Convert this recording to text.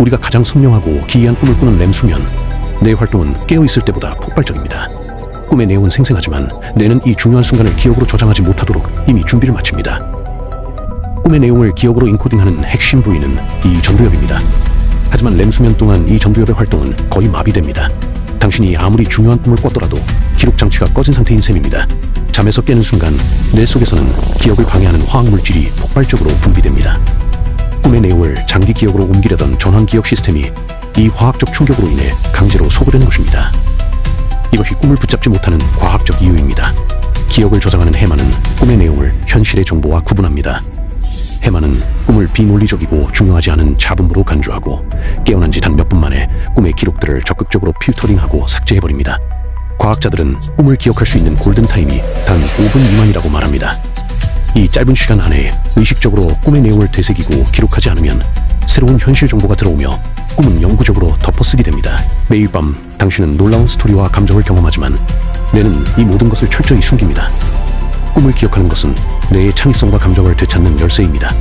우리가 가장 선명하고 기이한 꿈을 꾸는 렘 수면. 뇌 활동은 깨어 있을 때보다 폭발적입니다. 꿈의 내용은 생생하지만 뇌는 이 중요한 순간을 기억으로 저장하지 못하도록 이미 준비를 마칩니다. 꿈의 내용을 기억으로 인코딩하는 핵심 부위는 이 전두엽입니다. 하지만 렘 수면 동안 이 전두엽의 활동은 거의 마비됩니다. 당신이 아무리 중요한 꿈을 꿨더라도 기록 장치가 꺼진 상태인 셈입니다. 잠에서 깨는 순간 뇌 속에서는 기억을 방해하는 화학 물질이 폭발적으로 분비됩니다. 꿈의 내용을 장기 기억으로 옮기려던 전환 기억 시스템이 이 화학적 충격으로 인해 강제로 소거되는 것입니다. 이것이 꿈을 붙잡지 못하는 과학적 이유입니다. 기억을 저장하는 해마는 꿈의 내용을 현실의 정보와 구분합니다. 해마는 꿈을 비논리적이고 중요하지 않은 잡음으로 간주하고 깨어난 지 단 몇 분 만에 꿈의 기록들을 적극적으로 필터링하고 삭제해버립니다. 과학자들은 꿈을 기억할 수 있는 골든타임이 단 5분 미만이라고 말합니다. 이 짧은 시간 안에 의식적으로 꿈의 내용을 되새기고 기록하지 않으면 새로운 현실 정보가 들어오며 꿈은 영구적으로 덮어쓰게 됩니다. 매일 밤 당신은 놀라운 스토리와 감정을 경험하지만 뇌는 이 모든 것을 철저히 숨깁니다. 꿈을 기억하는 것은 뇌의 창의성과 감정을 되찾는 열쇠입니다.